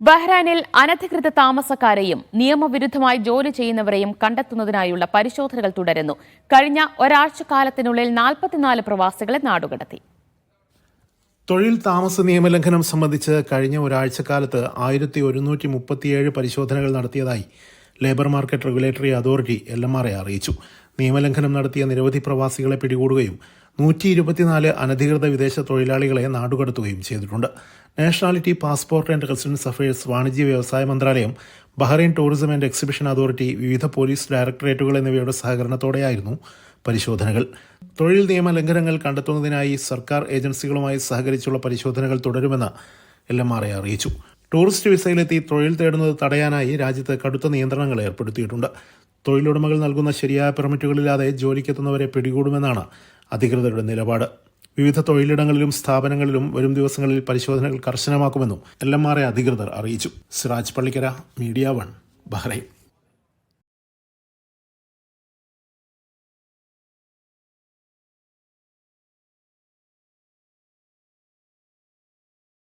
ബഹ്റാനിൽ അനധികൃത താമസക്കാരെയും നിയമവിരുദ്ധമായി ജോലി ചെയ്യുന്നവരെയും കണ്ടെത്തുന്നതിനായുള്ള പരിശോധനകൾ തുടരുന്നു. കഴിഞ്ഞ ഒരാഴ്ച കാലത്തിനുള്ളിൽ നാൽപ്പത്തിനാല് പ്രവാസികളെ നാടുകടത്തി. തൊഴിൽ താമസ നിയമലംഘനം സംബന്ധിച്ച് കഴിഞ്ഞ ഒരാഴ്ചക്കാലത്ത് ആയിരത്തി ഒരുന്നൂറ്റി മുപ്പത്തിയേഴ് പരിശോധനകൾ നടത്തിയതായി labour market regulatory authority L M R A അറിയിച്ചു. നിയമലംഘനം നടത്തിയ നിരവധി പ്രവാസികളെ പിടികൂടുകയും നൂറ്റി ഇരുപത്തിനാല് അനധികൃത വിദേശ തൊഴിലാളികളെ നാടുകടത്തുകയും ചെയ്തിട്ടുണ്ട്. Nationality passport and residence affairs വാണിജ്യ വ്യവസായ മന്ത്രാലയം Bahrain tourism and exhibition authority വിവിധ പോലീസ് ഡയറക്ടറേറ്റുകൾ എന്നിവയുടെ സഹകരണത്തോടെയായിരുന്നു പരിശോധനകൾ. തൊഴിൽ നിയമ ലംഘനങ്ങൾ കണ്ടെത്തുന്നതിനായി സർക്കാർ ഏജൻസികളുമായി സഹകരിച്ചുള്ള പരിശോധനകൾ തുടരുമെന്ന് എൽ എം ആർ എ അറിയിച്ചു. ടൂറിസ്റ്റ് വിസയിലെത്തി തൊഴിൽ തേടുന്നത് തടയാനായി രാജ്യത്ത് കടുത്ത നിയന്ത്രണങ്ങൾ ഏർപ്പെടുത്തിയിട്ടുണ്ട്. തൊഴിലുടമകൾ നൽകുന്ന ശരിയായ പെർമിറ്റുകളില്ലാതെ ജോലിക്കെത്തുന്നവരെ പിടികൂടുമെന്നാണ് അധികൃതരുടെ നിലപാട്. വിവിധ തൊഴിലിടങ്ങളിലും സ്ഥാപനങ്ങളിലും വരും ദിവസങ്ങളിൽ പരിശോധനകൾ കർശനമാക്കുമെന്നും എൽ എം ആർ എ അധികൃതർ അറിയിച്ചു. Siraj Pallikkara media one Bahrain.